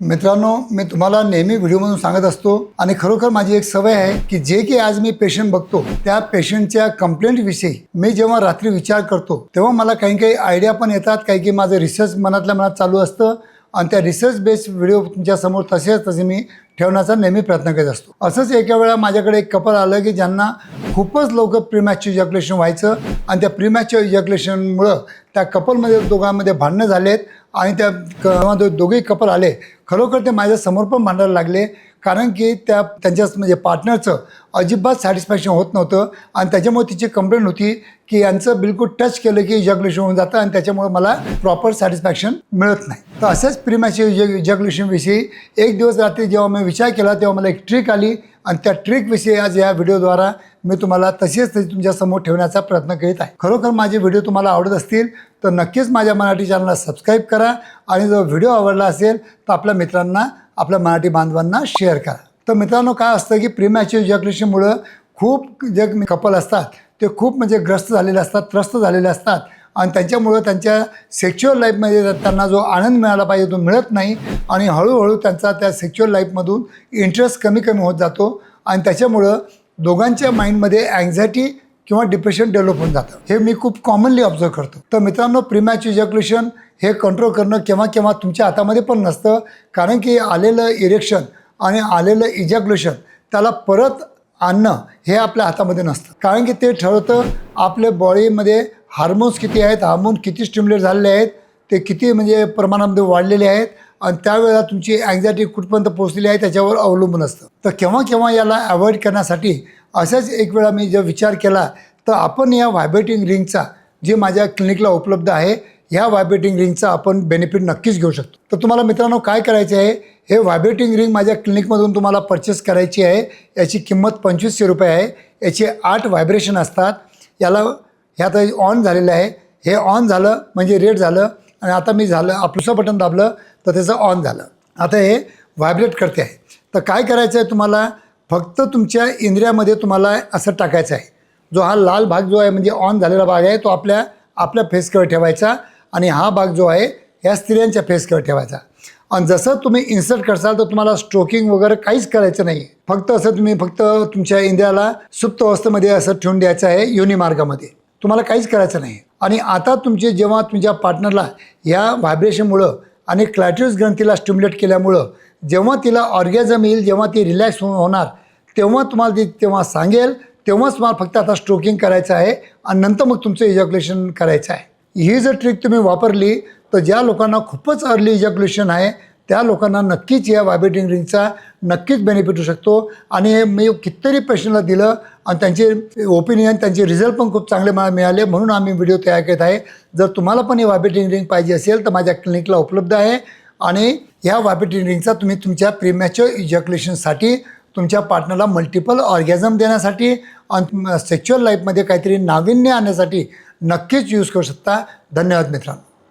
मित्रांनो मी तुम्हाला नेहमी व्हिडिओमधून सांगत असतो आणि खरोखर माझी एक सवय आहे की जे की आज मी पेशंट बघतो त्या पेशंटच्या कंप्लेंटविषयी मी जेव्हा रात्री विचार करतो तेव्हा मला काही काही आयडिया पण येतात काही काही माझं रिसर्च मनातल्या मनात चालू असतं आणि त्या रिसर्च बेस्ड व्हिडिओ तुमच्यासमोर तसेच तसे मी ठेवण्याचा नेहमी प्रयत्न करत असतो. असंच एका वेळा माझ्याकडे एक कपल आलं की ज्यांना खूपच लवकर प्रीमॅचचं इजॅक्युलेशन व्हायचं आणि त्या प्रीमॅचच्या इजॅक्युलेशनमुळं त्या कपलमध्ये दोघांमध्ये भांडणं झालेत आणि त्या दोघेही कपल आले. खरोखर ते माझ्यासमोर पण भांडायला लागले कारण की त्या त्यांच्या म्हणजे पार्टनरचं अजिबात सॅटिस्फॅक्शन होत नव्हतं आणि त्याच्यामुळे तिची कंप्लेंट होती की यांचं बिलकुल टच केलं की इजॅक्युलेशन होऊन जातं आणि त्याच्यामुळे मला प्रॉपर सॅटिस्फॅक्शन मिळत नाही. तर असेच प्रिमॅचे इजॅक्युलेशनविषयी एक दिवस रात्री जेव्हा मी विचार केला तेव्हा मला एक ट्रिक आली आणि त्या ट्रिकविषयी आज या व्हिडिओद्वारा मी तुम्हाला तशीच तशी तुमच्यासमोर ठेवण्याचा प्रयत्न करीत आहे. खरोखर माझे व्हिडिओ तुम्हाला आवडत असतील तर नक्कीच माझ्या मराठी चॅनलला सबस्क्राईब करा आणि जर व्हिडिओ आवडला असेल तर आपल्या मित्रांना आपल्या मराठी बांधवांना शेअर करा. तर मित्रांनो काय असतं की प्रीमॅच्युअर इजॅक्युलेशनमुळं खूप जे कपल असतात. ते खूप म्हणजे ग्रस्त झालेले असतात त्रस्त झालेले असतात. आणि त्यांच्यामुळं त्यांच्या सेक्च्युअल लाईफमध्ये त्यांना जो आनंद मिळाला पाहिजे तो मिळत नाही. आणि हळूहळू त्यांचा त्या सेक्च्युअल लाईफमधून इंटरेस्ट कमी कमी होत जातो. आणि त्याच्यामुळं दोघांच्या माइंडमध्ये अँझायटी किंवा डिप्रेशन डेव्हलप होऊन जातं. हे मी खूप कॉमनली ऑब्झर्व करतो. तर मित्रांनो प्रीमॅच इजॅक्युलेशन हे कंट्रोल करणं केव्हा केव्हा तुमच्या हातामध्ये पण नसतं. कारण की आलेलं इरेक्शन आणि आलेलं इजॅक्युलेशन त्याला परत आणणं हे आपल्या हातामध्ये नसतं. कारण की ते ठरवतं आपल्या बॉडीमध्ये हार्मोन्स किती आहेत हार्मोन किती स्टिम्युलेट झालेले आहेत ते किती म्हणजे प्रमाणामध्ये वाढलेले आहेत आणि त्यावेळेला तुमची अँझायटी कुठपर्यंत पोहोचलेली आहे त्याच्यावर अवलंबून असतं. तर केव्हा केव्हा याला अवॉइड करण्यासाठी असाच एक वेळा मी जर विचार केला तर आपण या व्हायब्रेटिंग रिंगचा जे माझ्या क्लिनिकला उपलब्ध आहे ह्या व्हायब्रेटिंग रिंगचा आपण बेनिफिट नक्कीच घेऊ शकतो. तर तुम्हाला मित्रांनो काय करायचे आहे हे व्हायब्रेटिंग रिंग माझ्या क्लिनिकमधून तुम्हाला परचेस करायची आहे याची किंमत पंचवीसशे रुपये आहे याचे आठ व्हायब्रेशन असतात याला हे आता ऑन झालेलं आहे. हे ऑन झालं म्हणजे रेड झालं आणि आता मी झालं आपलंसं बटन दाबलं तर त्याचं ऑन झालं. आता हे व्हायब्रेट करते आहे. तर काय करायचं आहे तुम्हाला? फक्त तुमच्या इंद्रियामध्ये तुम्हाला असं टाकायचं आहे. जो हा लाल भाग जो आहे म्हणजे ऑन झालेला भाग आहे तो आपल्या आपल्या फेसकडे ठेवायचा आणि हा भाग जो आहे ह्या स्त्रियांच्या फेसकडे ठेवायचा. आणि जसं तुम्ही इन्सर्ट करसाल तर तुम्हाला स्ट्रोकिंग वगैरे काहीच करायचं नाही फक्त असं तुम्ही फक्त तुमच्या इंद्रियाला सुप्त अवस्थेमध्ये असं ठेवून द्यायचं आहे योनी मार्गामध्ये तुम्हाला काहीच करायचं नाही. आणि आता तुमचे जेव्हा तुमच्या पार्टनरला या व्हायब्रेशनमुळं आणि क्लॅट्रियस ग्रंथीला स्टिम्युलेट केल्यामुळं जेव्हा तिला ऑर्गॅझम येईल जेव्हा ती रिलॅक्स हो-, होणार तेव्हा तुम्हाला ती तेव्हा सांगेल तेव्हाच तुम्हाला फक्त आता स्ट्रोकिंग करायचं आहे आणि नंतर मग तुमचं इजॅक्युलेशन करायचं आहे. ही जर ट्रिक तुम्ही वापरली तर ज्या लोकांना खूपच अर्ली इजॅक्युलेशन आहे त्या लोकांना नक्कीच या व्हायब्रेटिंग रिंगचा नक्कीच बेनिफिट होऊ शकतो. आणि हे मी कितीतरी पेशंटला दिलं आणि त्यांचे ओपिनियन त्यांचे रिझल्ट पण खूप चांगले मला मिळाले म्हणून आम्ही व्हिडिओ तयार करत आहे. जर तुम्हाला पण ही व्हायब्रेटिंग रिंग पाहिजे असेल तर माझ्या क्लिनिकला उपलब्ध आहे. आणि ह्या व्हायब्रेटिंग रिंगचा तुम्ही तुमच्या प्रीमॅच्युअर इजॅक्युलेशनसाठी तुमच्या पार्टनरला मल्टिपल ऑर्गॅझम देण्यासाठी आणि सेक्च्युअल लाईफमध्ये काहीतरी नाविन्य आणण्यासाठी नक्कीच यूज करू शकता. धन्यवाद मित्रांनो.